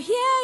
here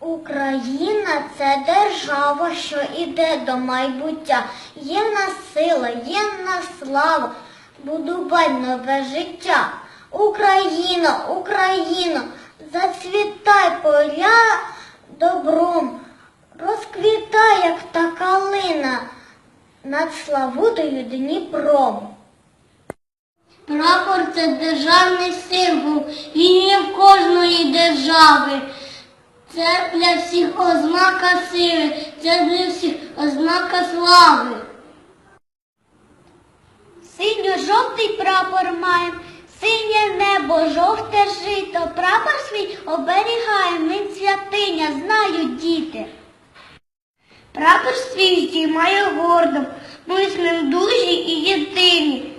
Україна це держава, що іде до майбуття. Є в нас сила, є в нас слава, будувай нове життя. Україно, Україно, зацвітай поля добром, розквітай, як та калина над Славутою Дніпром. Прапор це державний символ, він є в кожної держави. Це для всіх ознака сили, це для всіх ознака слави. Синьо-жовтий прапор маєм, синє небо, жовте жито, прапор свій оберігаєм, він святиня, знають діти. Прапор свій здіймає гордо, ми з ним дужі і єдині.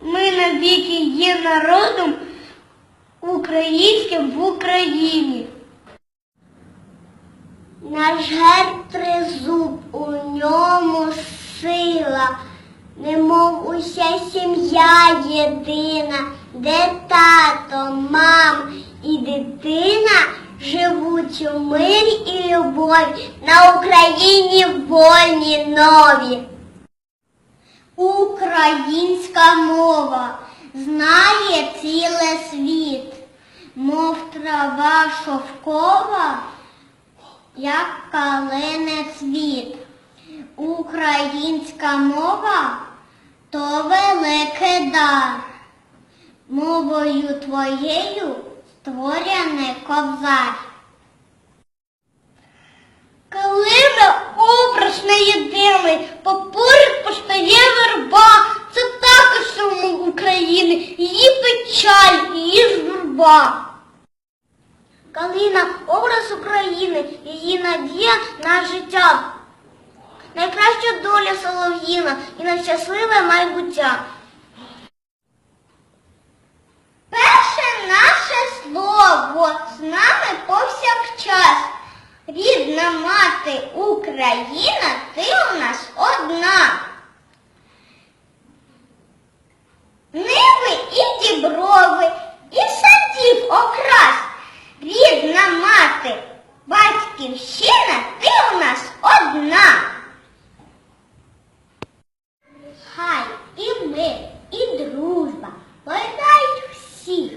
Ми навіки є народом українським в Україні. Наш герб тризуб, у ньому сила, немов уся сім'я єдина, де тато, мам і дитина живуть у мирі і любові на Україні вольні нові. Українська мова знає ціле світ, мов трава шовкова, як калине цвіт. Українська мова то великий дар. Мовою твоєю створений ковзар. Калина образ не єдиний, попоряд постає верба. Це також суму України, її печаль, її журба. Калина образ України, її надія на життя. Найкраща доля Солов'їна і на щасливе майбуття. Перше наше слово з нами повсякчас. Рідна мати Україна, ти у нас одна. Ниви і діброви, і садів окрас. Рідна мати, батьківщина, ти у нас одна. Хай і мир, і дружба поєднають всіх.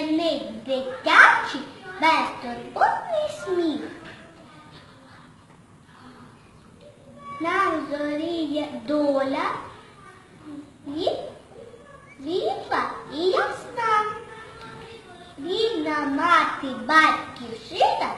Хай дзвенить дитячий безтурботний сміх. Нам зоріє доля і світла і ясна. Рідна мати батьківщина,